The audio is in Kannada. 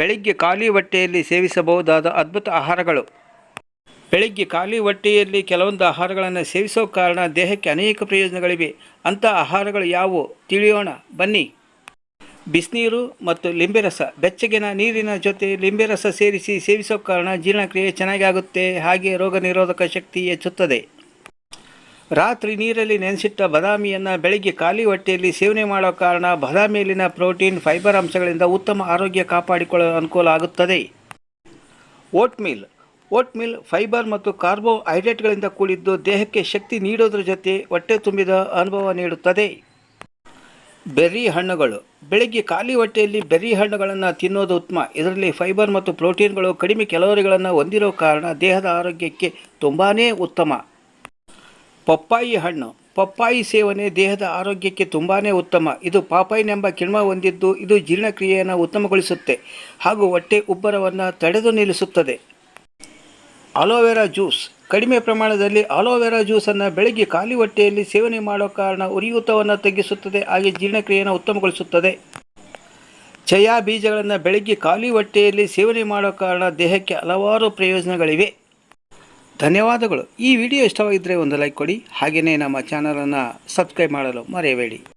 ಬೆಳಿಗ್ಗೆ ಖಾಲಿ ಹೊಟ್ಟೆಯಲ್ಲಿ ಸೇವಿಸಬಹುದಾದ ಅದ್ಭುತ ಆಹಾರಗಳು. ಬೆಳಿಗ್ಗೆ ಖಾಲಿ ಹೊಟ್ಟೆಯಲ್ಲಿ ಕೆಲವೊಂದು ಆಹಾರಗಳನ್ನು ಸೇವಿಸೋ ಕಾರಣ ದೇಹಕ್ಕೆ ಅನೇಕ ಪ್ರಯೋಜನಗಳಿವೆ. ಅಂಥ ಆಹಾರಗಳು ಯಾವುವು? ತಿಳಿಯೋಣ. ಬನ್ನಿ. ಬಿಸಿನೀರು ಮತ್ತು ಲಿಂಬೆ ರಸ ಬೆಚ್ಚಗಿನ ನೀರಿನ ಜೊತೆ ಲಿಂಬೆ ರಸ ಸೇರಿಸಿ ಸೇವಿಸೋ ಕಾರಣ ಜೀರ್ಣಕ್ರಿಯೆ ಚೆನ್ನಾಗಿ ಆಗುತ್ತೆ. ಹಾಗೆ ರೋಗ ನಿರೋಧಕ ಶಕ್ತಿ ಹೆಚ್ಚುತ್ತದೆ. ರಾತ್ರಿ ನೀರಲ್ಲಿ ನೆನೆಸಿಟ್ಟ ಬದಾಮಿಯನ್ನು ಬೆಳಗ್ಗೆ ಖಾಲಿ ಹೊಟ್ಟೆಯಲ್ಲಿ ಸೇವನೆ ಮಾಡೋ ಕಾರಣ ಬದಾಮಿಯಲ್ಲಿನ ಪ್ರೋಟೀನ್, ಫೈಬರ್ ಅಂಶಗಳಿಂದ ಉತ್ತಮ ಆರೋಗ್ಯ ಕಾಪಾಡಿಕೊಳ್ಳಲು ಅನುಕೂಲ ಆಗುತ್ತದೆ. Oat meal oat meal fibre ಮತ್ತು ಕಾರ್ಬೋಹೈಡ್ರೇಟ್ಗಳಿಂದ ಕೂಡಿದ್ದು ದೇಹಕ್ಕೆ ಶಕ್ತಿ ನೀಡೋದ್ರ ಜೊತೆ ಹೊಟ್ಟೆ ತುಂಬಿದ ಅನುಭವ ನೀಡುತ್ತದೆ. ಬೆರ್ರಿ ಹಣ್ಣುಗಳು. ಬೆಳಿಗ್ಗೆ ಖಾಲಿ ಹೊಟ್ಟೆಯಲ್ಲಿ ಬೆರ್ರಿ ಹಣ್ಣುಗಳನ್ನು ತಿನ್ನೋದು ಉತ್ತಮ. ಇದರಲ್ಲಿ ಫೈಬರ್ ಮತ್ತು ಪ್ರೋಟೀನ್ಗಳು ಕಡಿಮೆ ಕ್ಯಾಲೋರಿಗಳನ್ನು ಹೊಂದಿರೋ ಕಾರಣ ದೇಹದ ಆರೋಗ್ಯಕ್ಕೆ ತುಂಬಾ ಉತ್ತಮ. ಪಪ್ಪಾಯಿ ಹಣ್ಣು. ಪಪ್ಪಾಯಿ ಸೇವನೆ ದೇಹದ ಆರೋಗ್ಯಕ್ಕೆ ತುಂಬಾ ಉತ್ತಮ. ಇದು ಪಾಪೈನ್ ಎಂಬ ಕಿಣ್ವ ಹೊಂದಿದ್ದು ಇದು ಜೀರ್ಣಕ್ರಿಯೆಯನ್ನು ಉತ್ತಮಗೊಳಿಸುತ್ತೆ ಹಾಗೂ ಹೊಟ್ಟೆ ಉಬ್ಬರವನ್ನು ತಡೆದು ನಿಲ್ಲಿಸುತ್ತದೆ. Aloe vera juice. ಕಡಿಮೆ ಪ್ರಮಾಣದಲ್ಲಿ ಅಲೋವೆರಾ ಜ್ಯೂಸನ್ನು ಬೆಳಗ್ಗೆ ಖಾಲಿ ಹೊಟ್ಟೆಯಲ್ಲಿ ಸೇವನೆ ಮಾಡೋ ಕಾರಣ ಉರಿಯೂತವನ್ನು ತಗ್ಗಿಸುತ್ತದೆ, ಹಾಗೆ ಜೀರ್ಣಕ್ರಿಯೆಯನ್ನು ಉತ್ತಮಗೊಳಿಸುತ್ತದೆ. ಚಯಾ ಬೀಜಗಳನ್ನು ಬೆಳಿಗ್ಗೆ ಖಾಲಿ ಹೊಟ್ಟೆಯಲ್ಲಿ ಸೇವನೆ ಮಾಡೋ ಕಾರಣ ದೇಹಕ್ಕೆ ಹಲವಾರು ಪ್ರಯೋಜನಗಳಿವೆ. ಧನ್ಯವಾದಗಳು. ಈ ವಿಡಿಯೋ ಇಷ್ಟವಾಗಿದ್ದರೆ ಒಂದು ಲೈಕ್ ಕೊಡಿ. ಹಾಗೆಯೇ ನಮ್ಮ ಚಾನಲನ್ನು ಸಬ್ಸ್ಕ್ರೈಬ್ ಮಾಡಲು ಮರೆಯಬೇಡಿ.